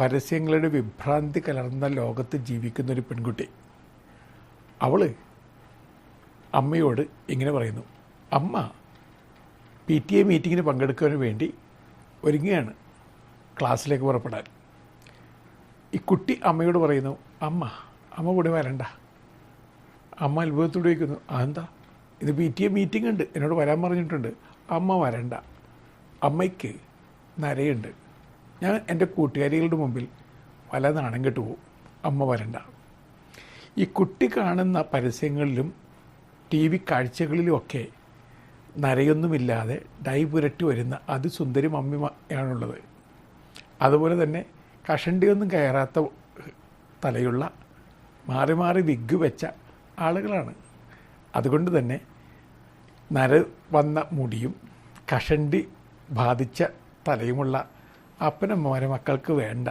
പരസ്യങ്ങളുടെ വിഭ്രാന്തി കലർന്ന ലോകത്ത് ജീവിക്കുന്ന ഒരു പെൺകുട്ടി. അവൾ അമ്മയോട് ഇങ്ങനെ പറയുന്നു അമ്മ പി ടി എ മീറ്റിങ്ങിന് പങ്കെടുക്കാൻ വേണ്ടി ഒരുങ്ങുകയാണ് ക്ലാസ്സിലേക്ക് പുറപ്പെടാൻ. ഈ കുട്ടി അമ്മയോട് പറയുന്നു അമ്മ അമ്മ കൂടെ വരണ്ട. അമ്മ അത്ഭുതത്തോട് ചോദിക്കുന്നു അതെന്താ? ഇത് പി ടി എ മീറ്റിംഗ് ഉണ്ട്. എന്നോട് വരാൻ പറഞ്ഞിട്ടുണ്ട്. അമ്മ വരണ്ട. അമ്മയ്ക്ക് നരയുണ്ട്. ഞാൻ എന്റെ കൂട്ടുകാരികളുടെ മുമ്പിൽ പല നാണം കെട്ടു പോകും അമ്മ വരണ്ട. ഈ കുട്ടി കാണുന്ന പരസ്യങ്ങളിലും ടി വി കാഴ്ചകളിലുമൊക്കെ നരയൊന്നുമില്ലാതെ ഡൈ പുരട്ടി വരുന്ന അതിസുന്ദരി മമ്മിയാണുള്ളത് അതുപോലെ തന്നെ കഷണ്ടിയൊന്നും കയറാത്ത തലയുള്ള മാറി മാറി വിഗ് വെച്ച ആളുകളാണ്. അതുകൊണ്ട് തന്നെ നര വന്ന മുടിയും കഷണ്ടി ബാധിച്ച തലയുമുള്ള അപ്പനമ്മമാരെ മക്കൾക്ക് വേണ്ട.